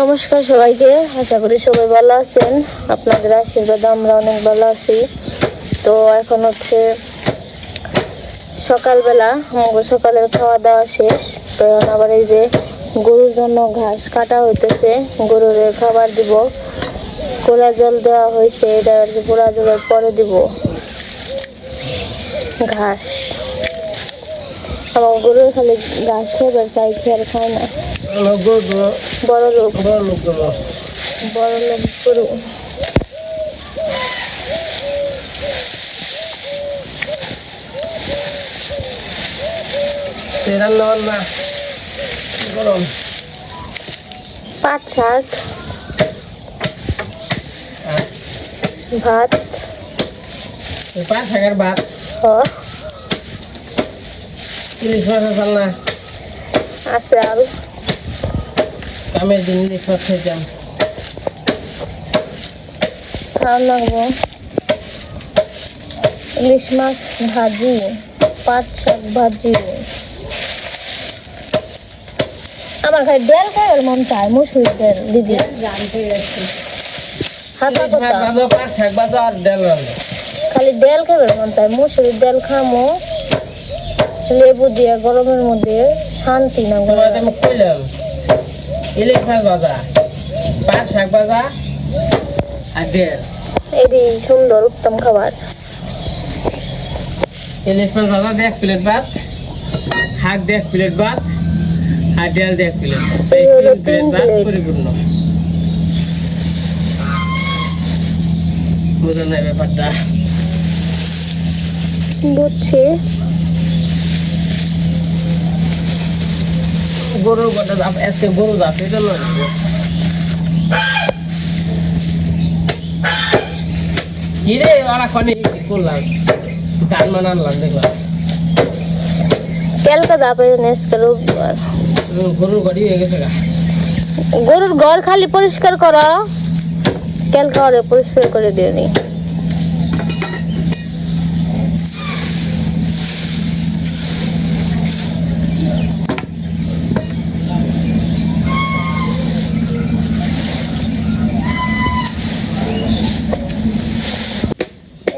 নমস্কার সবাইকে, আশা করি সবাই ভালো আছেন। আপনাদের আশীর্বাদ আমরা অনেক ভালো আছি। তো এখন হচ্ছে সকালবেলা আমাকে সকালের খাওয়া দাওয়া শেষ। তো এখন আবার এই যে গরুর জন্য ঘাস কাটা হইতেছে, গরুর খাবার দিব। কোলা জল দেওয়া হয়েছে, এটা আর কি পোড়া জলের পরে দিব। ঘাস। আমার গরু খালি ঘাস খেয়ে চাই খেয়ে আর খায় না। বড় লোক বড় লোক গরু গরম পাট শাক ভাত পাঁচ হাজার ভাত। হ ইলিশ মাছ আসাল না আছে আর কামের ইলিশ মাছ খেতাম লাগবো। ইলিশ মাছ ভাজি পাট শাক ভাজি। আমার খাই ডাল খাইবার মন চায় মুসুরির ডাল দিদি। হাতা কথা। ভাজো খালি ডাল খাইবার মন চায় মুসুরির ডাল খামো। লেবু দিয়ে গরমের মধ্যে শান্তি না কইলাম। ইলিশ মাছ ভাজা পাঁচ শাক ভাজা আর ডাল এটি সুন্দর উত্তম খাবার। ইলিশ মাছ ভাজা এক প্লেট ভাত শাক এক প্লেট ভাত আর ডাল এক প্লেট তিন প্লেট ভাত পরিপূর্ণ। বুঝো না ব্যাপারটা? বুঝছি। গরুর গোটা আজকে গরু এটা নয় কি রে ওরা খনি করলাম? মান আনলাম দেখলাম। কালকে গরুর গাড়ি হয়ে গেছে গা। গরুর ঘর খালি পরিষ্কার করো। কালকে পরিষ্কার করে দিয়ে নি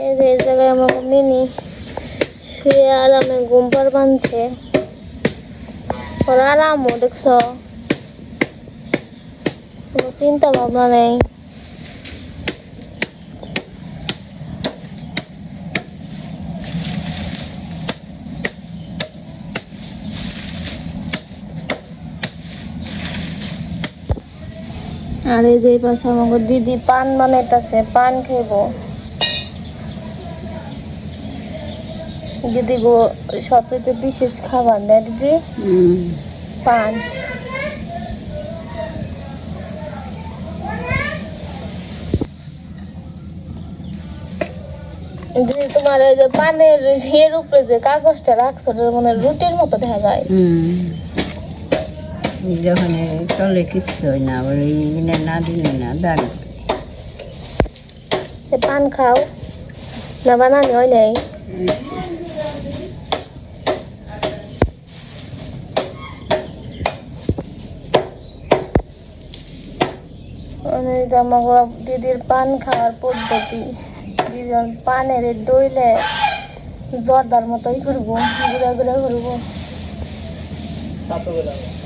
এই যে এই জায়গায় আমার মিনি শুয়ে আরামে ঘুম পার বাঁধছে ওর আরামও দেখছ? কোনো চিন্তা ভাবনা নেই। আর এই যে পাশে আমাকে দিদি পান বানাইতেছে পান খেব। দিদি গো সবথেকে বিশেষ খাবার না দিদি পান। দিদি তোমার এই যে পানের এর উপরে যে কাগজটা রাখছো মানে রুটির মতো দেখা যায়। যখন চলে কিচ্ছু হয় না ওই না দিলে না দাঁড় পান খাও না বানানি হয় নাই? মানে আমাকে দিদির পান খাওয়ার পদ্ধতি। দিদির পানের দইলে জর্দার মতোই করব ঘুরে ঘুরে করব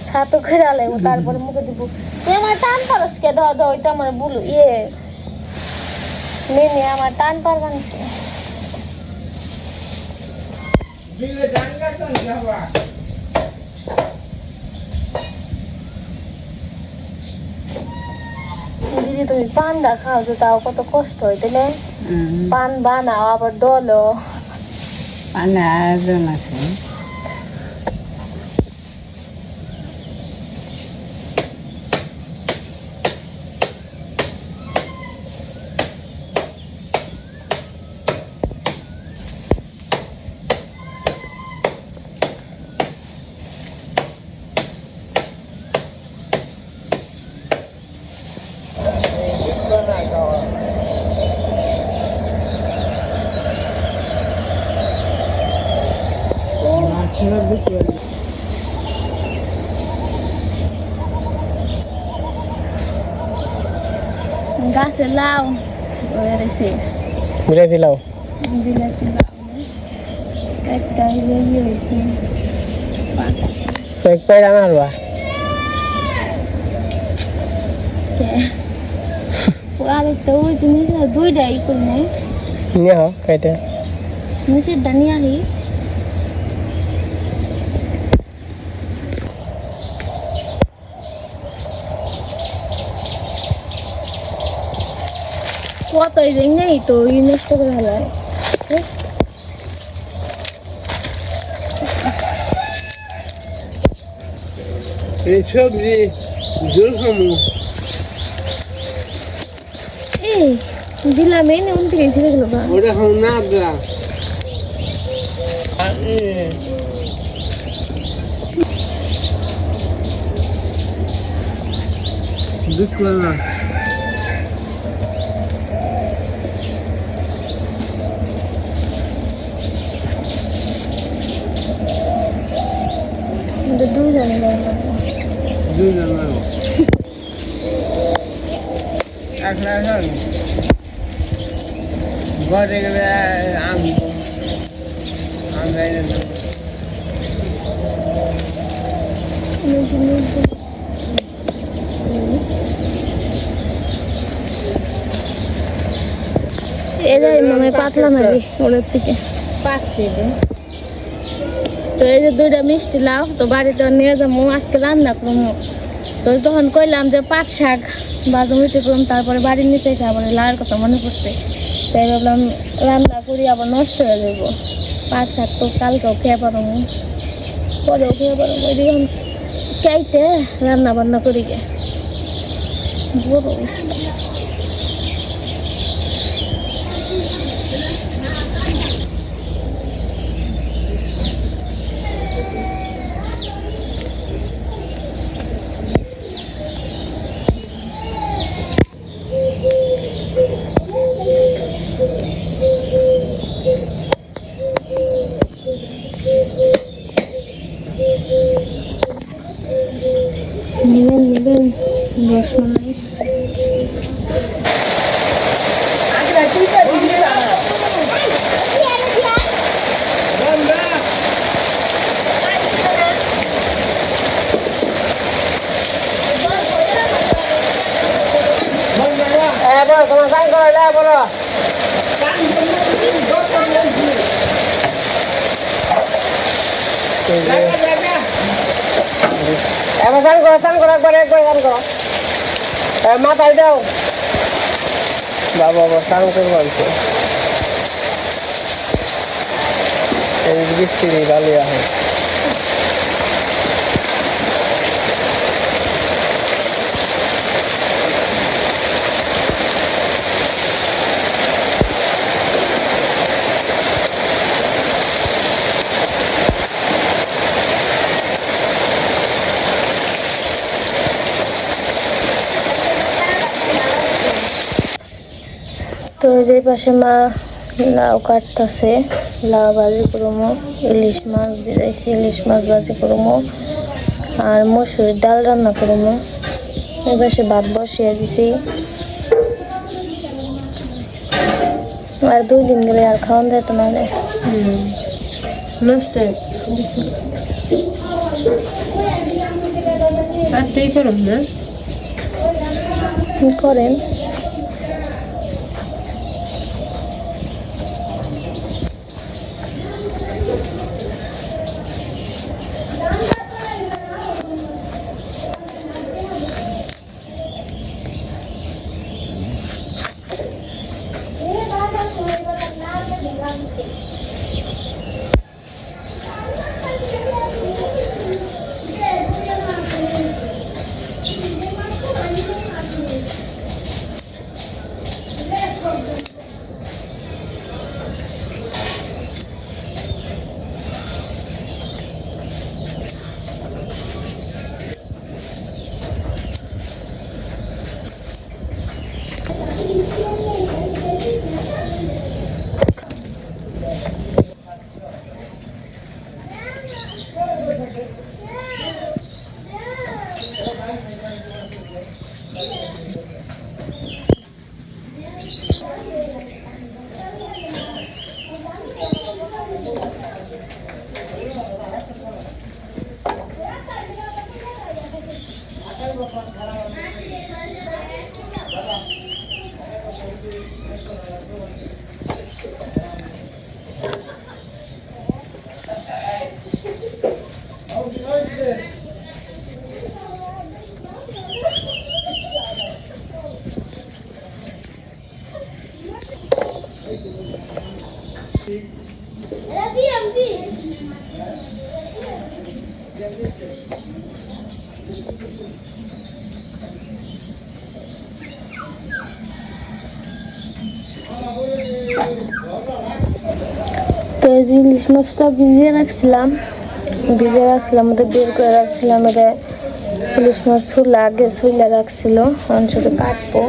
ছাতু করে আলাইবো তারপরে মুখে দিব। তুই আমার টান পারস কে? ধর ধর ওইটা আমার বুলু ইয়ে। নেনে আমার টান পারবান দিদি তুমি পান্ডা খাও তো তাও কত কষ্ট হয় তাহলে পান বানাও আবার দলো। পান্ডা আয়োজন আছে মাছের বিক্রি গাছে লাউ রয়েছে বিলাতি লাও বিলাতি লাউ একটা ইয়ে হয়েছে। এক মারবা আরেকটা ওই জিনিস দুইটাই করলে। নিয়ে হ কাইটা নিচের দানি কত এই নেই তো এই নষ্ট করে ফেলায়। এই সবজি জোর খামু এই দিলাম এই নেই উনতে গেছিল গেল বা ওটা খাও না দা দুঃখ না ঘরে গেলে এরাই মনে হয় পাতলা নাবি ওদের থেকে। পাকছে যে। তো এই যে দুইটা মিষ্টি লাউ, তো বাড়িতে নিয়ে যাব, আজকে রান্না করব। তো তখন কইলাম যে পাট শাক বাজু হইতে করলাম তারপরে বাড়ির নিচে এসে আবার লাউয়ের কথা মনে পড়ছে। তাই ভাবলাম রান্না করি, আবার নষ্ট হয়ে যাব। পাট শাক তো কালকেও খেয়ে পারব। পরেও খেয়ে পারব এদিকে কেটে রান্না বান্না করি গে। বড় হইছে। নেবেন নেবেন রসমালাই এবার তোমার সাইন করে দেয় বলো সাইন করো, একবার একবার সাইন করো। মাথায় দাও। বাবা বাবা সাইন করব আনছে বৃষ্টি ভালো আছে যে পাশে মা লাউ কাটতেছে লাউ ভাজি করব ইলিশ মাছ দিয়েছি ইলিশ মাছ ভাজি করব আর মসুরির ডাল রান্না করব এই পাশে ভাত বসিয়ে দিছি। আর দুই দিন গেলে আর খাওয়ান যেত না রে নষ্ট আর তুই করুন না। কি করেন। Πάμε. Το ζήλισμα σου ξυλά. ভিজিয়ে রাখছিলাম ওদের বের করে রাখছিলাম এটা পুলিশ মাছ ছুলা আগে ছুলে রাখছিল, এখন শুধু কাটবো।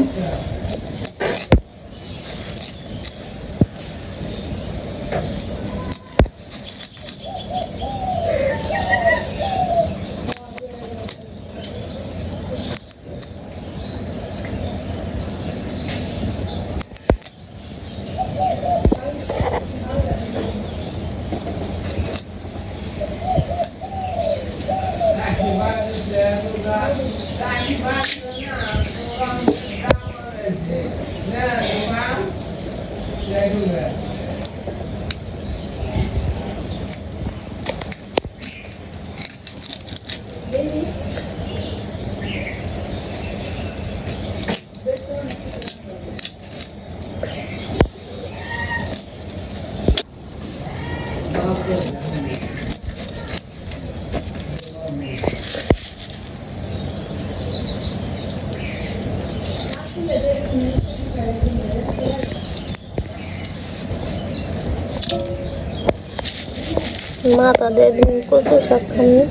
মাথা দিয়ে দিন কচু শাক খানি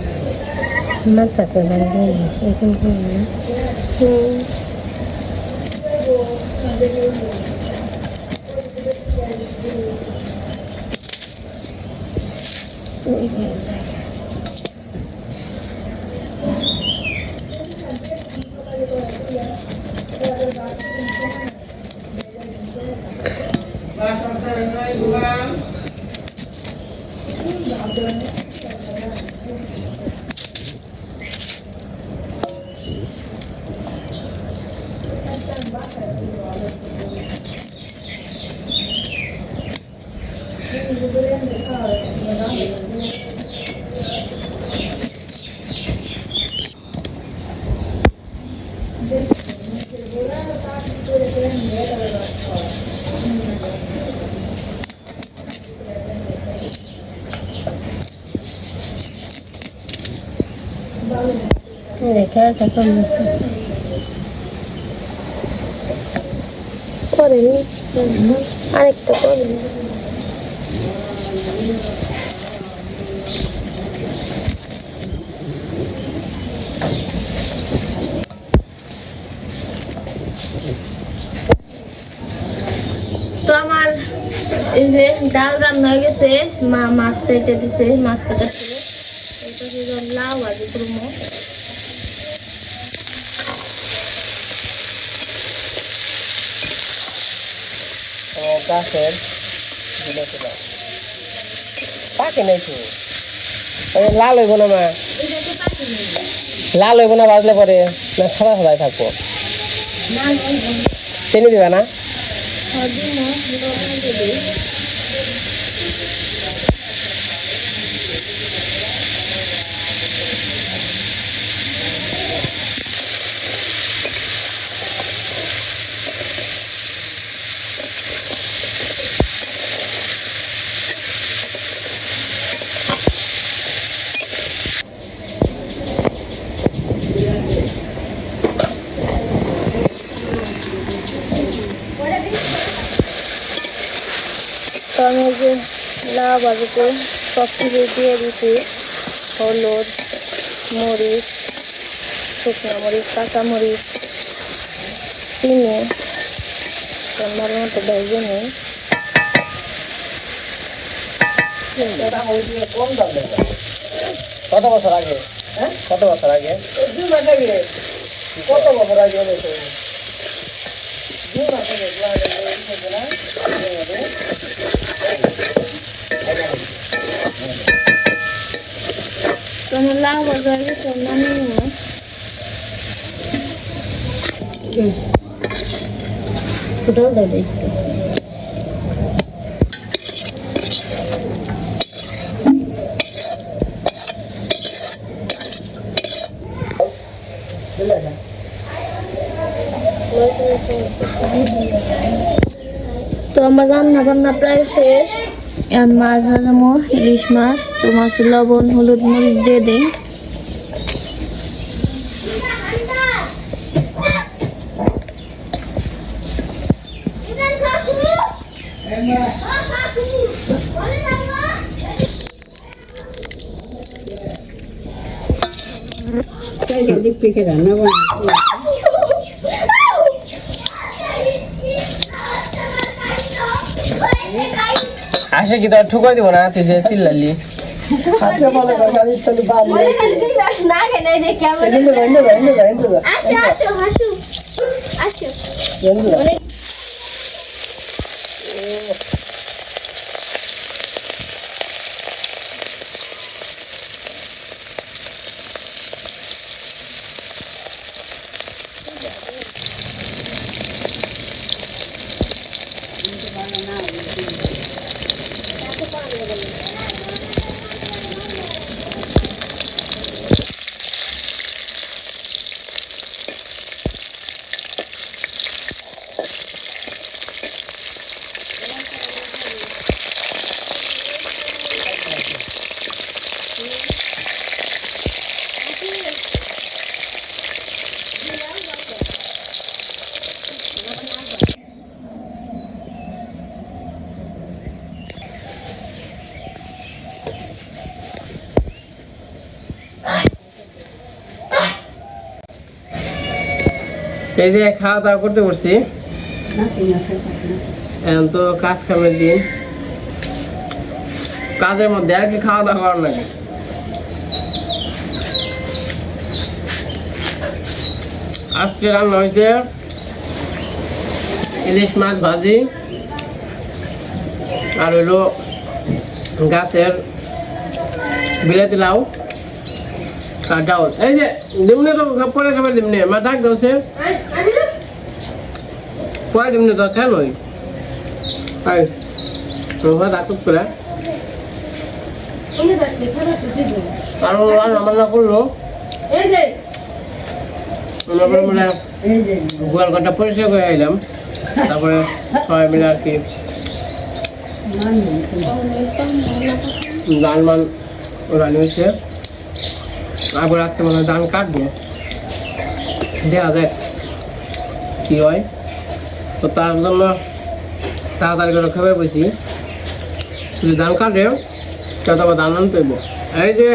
মাথাতে লাগবে এখন হুম। দেখে একটা কম করেনি আরেকটা করেনি তো আমার এই যে ডাল রান্না হয়ে গেছে মা মাছ কেটে দিছে মাছ কাটা ছিল লাউ ভাজি করব গাছের পাকে নাই তো। লাল হইব না মা? লাল হইব না, বাজলে পরে না সাদা সাদাই থাকব। চিনি দিবা না তো আমি এই যে ভাজিতে সব কিছু দিয়ে দিছি। হলুদ মরিচ শুকনো মরিচ কাঁচা মরিচ চিনি ভালো মতো ভেজে নিই। কত বছর আগে? হ্যাঁ? কত বছর আগে? কত বছর আগে হয়েছে তো আমার ভাজা হয়ে গেছে নামিয়ে নেব ফুটাও দেবে তো আমার রান্না বান্না প্রায় শেষ। এখন মাছ ভাজামো ইলিশ মাছ তো মাছ লবণ হলুদ মরিচ দিয়ে দিই। রান্না বান্না আসে কি তোর ঠুকাই দিব না তুই যে চিল্লালি হাতে বলে গাড়ি চালু বাদ না কেন এই দেখি আমরা and the and the and the and the আসো আসো হাসু আসো এন্ড দা এই যে খাওয়া দাওয়া করতে এখন তো কাজ কামের দিন। কাজের মধ্যে আর কি খাওয়া দাওয়া করার লাগে? আজকে রান্না হয়েছে ইলিশ মাছ ভাজি আর হইল গাছের বিলাতি লাউ আর ডাউল। এই যে দিমনে তো পরে খাবার দিমনে মা ডাক দাও পরে দিমনে তো খেল আই রোহা ডাকুত করে? আর করল? এই যে। মানে গোয়াল ঘরটা পরিষ্কার করে তারপরে সবাই মিলে আর কি ধান মান রানি হয়েছে তারপরে আজকে মানে ধান কাটবো। দেখা যাক কি হয়। তো তার জন্য তাড়াতাড়ি করে খাবার বসি যদি ধান কাটে তা তারপর ধান আনতে এই যে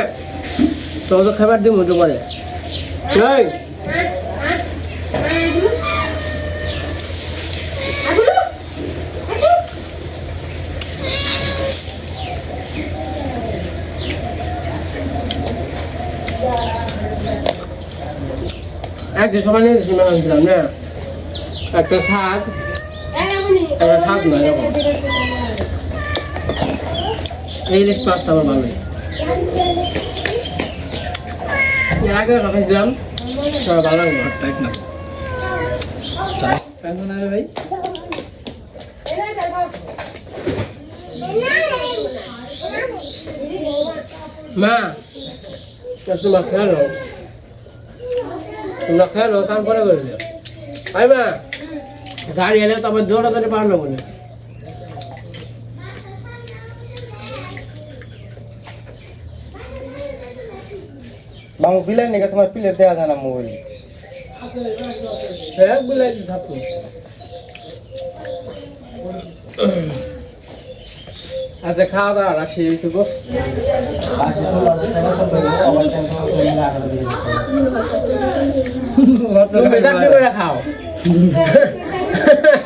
তো তো খাবার মুজো করে এই! একদিন সবাই নিয়ে গেছি না? একটা শাক একটা শাক নয়, এরকম। এই ইলিশ মাছটা আমার ভালো। এর আগে রেখেছিলাম সবাই ভালো লাগে ভাতটা একদম ভাই। মা তোমরা খেলো। তোমরা খেলো, কাম করে করে আই মা। গাড়ি এলে তো আবার দৌড়াদৌড়ি পার না বলে। বাবু বিলাই নাকি তোমার প্লেট দেওয়া যায় না মোবাইল? আচ্ছা খাওয়া দাওয়া রাখি হয়েছে গো। চাকরি করে খাও।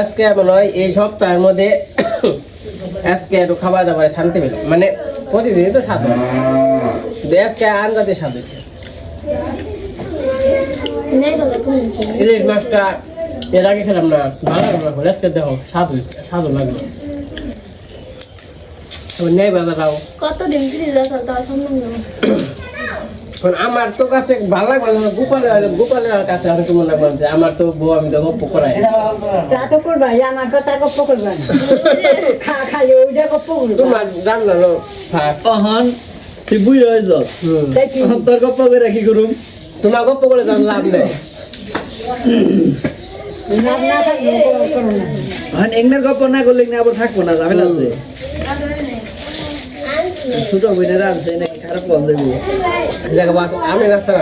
আজকে মনে হয় এই সপ্তাহের মধ্যে আজকে একটু খাবার দাবার শান্তি পেল মানে প্রতিদিনই তো স্বাদ হয়। আজকে আন্দাজে স্বাদ কোন ইলিশ মাছটা এর আগে খেলাম না, ভালো লাগল না আজকে দেখো, স্বাদ হয়েছে স্বাদও লাগল। নেই বাজারাও কতদিন ফ্রিজ সম্ভব না। কারণ আমার তো কাছে ভালো লাগবে না গোপালের গোপালের কাছে আমি তো মনে করছে আমার তো বউ আমি তো গপ্প করাই। তা তো করবা আমার কথা গপ্প করবা খা খালি ওইটা গপ্প করবা। তোমার জানলো থাক। অহন তুই বুঝ হয়েছ হুম। তোর গপ্প করে কি করুম? তোমার গপ্প করে যার লাভ নেই। গপ্প না। করলে আবার থাকব না ঝামেলা আছে। ছোট বইনেরা আনছে নাকি খারাপ বন্ধ দেবো জায়গা বাস আমি রাস্তা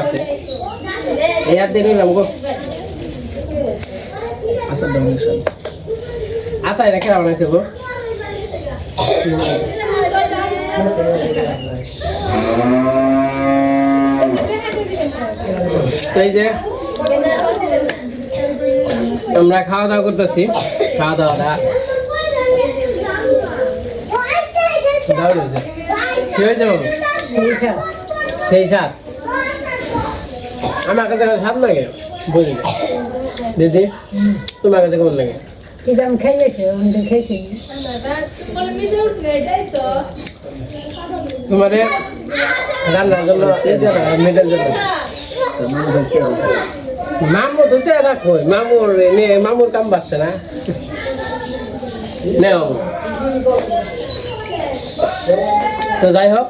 এই আর দিয়ে নিলাম, গো। আচ্ছা ডোনেশন আশা এটা কেমন আছে গো? এই যে, আমরা খাওয়া দাওয়া করতেছি খাওয়া দাওয়াটা দারুণ হয়েছে কি সেই স্বাদ আমার কাছে স্বাদ লাগে বুঝলি। দিদি তোমার কাছে কেমন লাগে? কিরম খেয়েছে? অন্য খেয়েছি। তোমার রান্নার জন্য মেয়েদের জন্য। মামু তো চেহারা কই মামুর মামুর কাম পাচ্ছে না। নে বাবু। তো যাই হোক,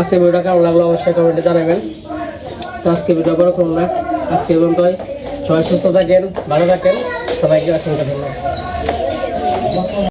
আজকে ভিডিওটা কেমন লাগল অবশ্যই কমেন্টে জানাবেন। তো আজকে ভিডিও করে করুন না। আজকে এবং সবাই সুস্থ থাকেন, ভালো থাকেন। সবাইকে অসংখ্য ধন্যবাদ।